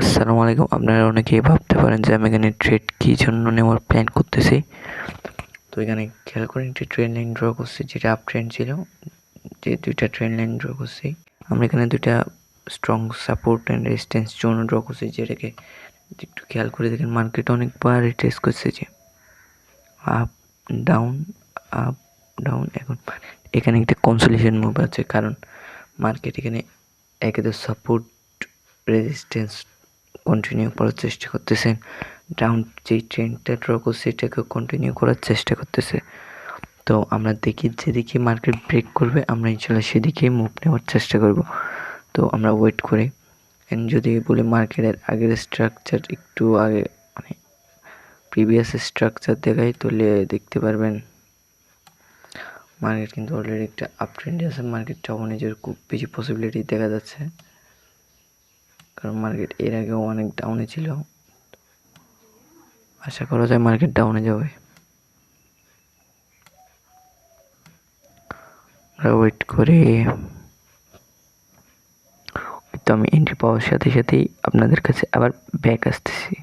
আসসালামু আলাইকুম। আপনারা অনেকেই ভাবতে পারেন যে আমি এখানে ট্রেড কী জন্য নেওয়ার প্ল্যান করতেছি। তো এখানে খেয়াল করে একটি ট্রেন লাইন ড্র করছি, যেটা আপ ট্রেন ছিল, যে দুইটা ট্রেন লাইন ড্র করছি। আমরা এখানে দুইটা strong support and resistance zone draw করছি, যেটাকে একটু খেয়াল করে দেখেন মার্কেট অনেকবার রিটেস্ট করছে যে আপ ডাউন আপ ডাউন এখন এখানে একটা কনসোলেশন মুভ আছে, কারণ মার্কেট এখানে একে তো সাপোর্ট রেজিস্ট্যান্স কন্টিনিউ করার চেষ্টা করতেছে। ডাউন যেই ট্রেনটা ড্র করছে এটাকে কন্টিনিউ করার চেষ্টা করতেছে। তো আমরা দেখি যেদিকে মার্কেট ব্রেক করবে, আমরা ইনশাল্লাহ সেদিকেই মুভ নেওয়ার চেষ্টা করব। তো আমরা ওয়েট করি। এন্ড যদি বলি মার্কেটের আগের স্ট্রাকচার একটু আগে মানে প্রিভিয়াস স্ট্রাকচার দেখাই, তাহলে দেখতে পারবেন মার্কেট কিন্তু অলরেডি একটা আপ ট্রেন্ডে আছে। মার্কেট ডাউনের খুব বেশি পসিবিলিটি দেখা যাচ্ছে। কারণ মার্কেট এর আগেও অনেক ডাউনে ছিল। আশা করা যায় মার্কেট ডাউনে যাবে। ওয়েট করে তো আমি এন্ট্রি পাওয়ার সাথে সাথেই আপনাদের কাছে আবার ব্যাক আসতেছি।